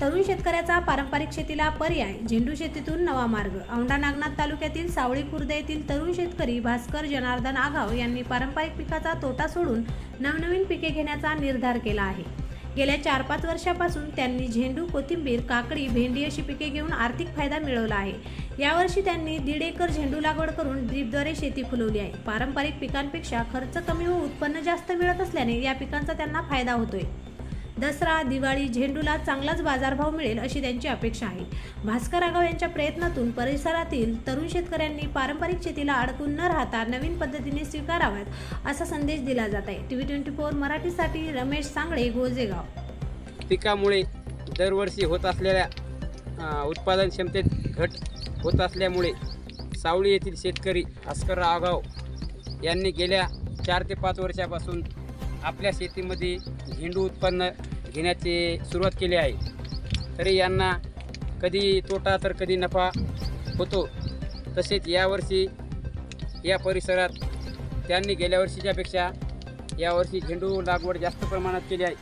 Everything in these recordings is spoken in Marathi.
तरुण शेतकऱ्याचा पारंपरिक शेतीला पर्याय झेंडू शेतीतून नवा मार्ग. औंढा नागनाथ तालुक्यातील सावळी खुर्द येथील तरुण शेतकरी भास्कर जनार्दन आघाव यांनी पारंपरिक पिकाचा तोटा सोडून नवनवीन पिके घेण्याचा निर्धार केला आहे. गेल्या चार पाच वर्षापासून त्यांनी झेंडू कोथिंबीर काकडी भेंडी अशी पिके घेऊन आर्थिक फायदा मिळवला आहे. यावर्षी त्यांनी दीड एकर झेंडू लागवड करून ड्रीपद्वारे शेती फुलवली आहे. पारंपरिक पिकांपेक्षा खर्च कमी व उत्पन्न जास्त मिळत असल्याने या पिकांचा त्यांना फायदा होतोय. दसरा दिवाळी झेंडूला चांगलाच बाजारभाव मिळेल अशी त्यांची अपेक्षा आहे. भास्कर आगाव यांच्या प्रयत्नातून परिसरातील तरुण शेतकऱ्यांनी पारंपरिक शेतीला अडकून न राहता नवीन पद्धतीने स्वीकाराव्यात असा संदेश दिला जात आहे. टीव्ही ट्वेंटी फोर मराठीसाठी रमेश सांगळे गोजेगाव. पिकामुळे दरवर्षी होत असलेल्या उत्पादन क्षमतेत घट होत असल्यामुळे सावळी येथील शेतकरी भास्कर आगाव यांनी गेल्या चार ते पाच वर्षापासून आपल्या शेतीमध्ये झेंडू उत्पन्न घेण्याची सुरुवात केली आहे. तरी यांना कधी तोटा तर कधी नफा होतो. तसेच यावर्षी या परिसरात त्यांनी गेल्या वर्षीच्यापेक्षा यावर्षी झेंडू लागवड जास्त प्रमाणात केली आहे.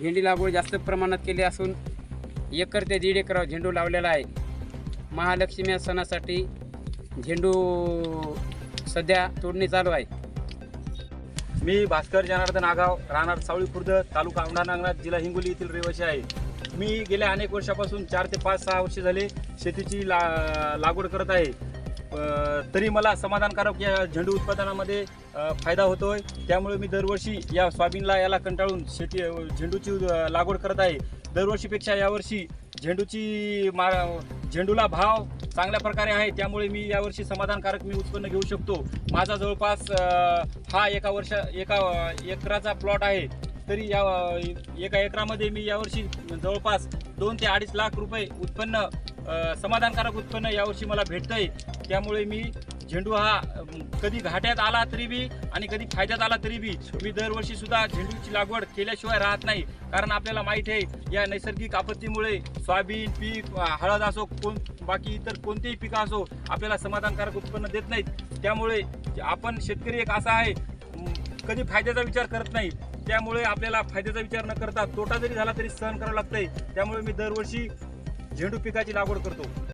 झेंडी लागवड जास्त प्रमाणात केली असून एकर ते दीड एकरावर झेंडू लावलेला आहे. महालक्ष्मी या सणासाठी झेंडू सध्या तोडणी चालू आहे. मी भास्कर जनार्दन आगाव राहणार सावळी खुर्द तालुका औंढा नागनाथ जिल्हा हिंगोली येथील रहिवासी आहे. मी गेल्या अनेक वर्षापासून चार ते पाच सहा वर्षे झाले शेतीची ला लागवड करत आहे. तरी मला समाधानकारक या झेंडू उत्पादनामध्ये फायदा होतो आहे त्यामुळे मी दरवर्षी या सोयाबीनला याला कंटाळून शेती झेंडूची लागवड करत आहे. दरवर्षीपेक्षा यावर्षी झेंडूची मा झेंडूला भाव चांगल्या प्रकारे आहे त्यामुळे मी यावर्षी समाधानकारक मी उत्पन्न घेऊ शकतो. माझा जवळपास हा एका वर्ष एका एकराचा प्लॉट आहे. तरी या एका एकरामध्ये मी यावर्षी जवळपास दोन ते अडीच लाख रुपये उत्पन्न समाधानकारक उत्पन्न यावर्षी मला भेटतंय. त्यामुळे मी झेंडू हा कधी घाट्यात आला तरी बी आणि कधी फायद्यात आला तरी बी मी दरवर्षी सुद्धा झेंडूची लागवड केल्याशिवाय राहत नाही. कारण आपल्याला माहीत आहे या नैसर्गिक आपत्तीमुळे सोयाबीन पीक हळद असो कोण बाकी इतर कोणतेही पिकं असो आपल्याला समाधानकारक उत्पन्न देत नाहीत. त्यामुळे आपण शेतकरी एक असा आहे कधी फायद्याचा विचार करत नाही. त्यामुळे आपल्याला फायद्याचा विचार न करता तोटा जरी झाला तरी सहन करावा लागतंय. त्यामुळे मी दरवर्षी झेंडू पिकाची लागवड करतो.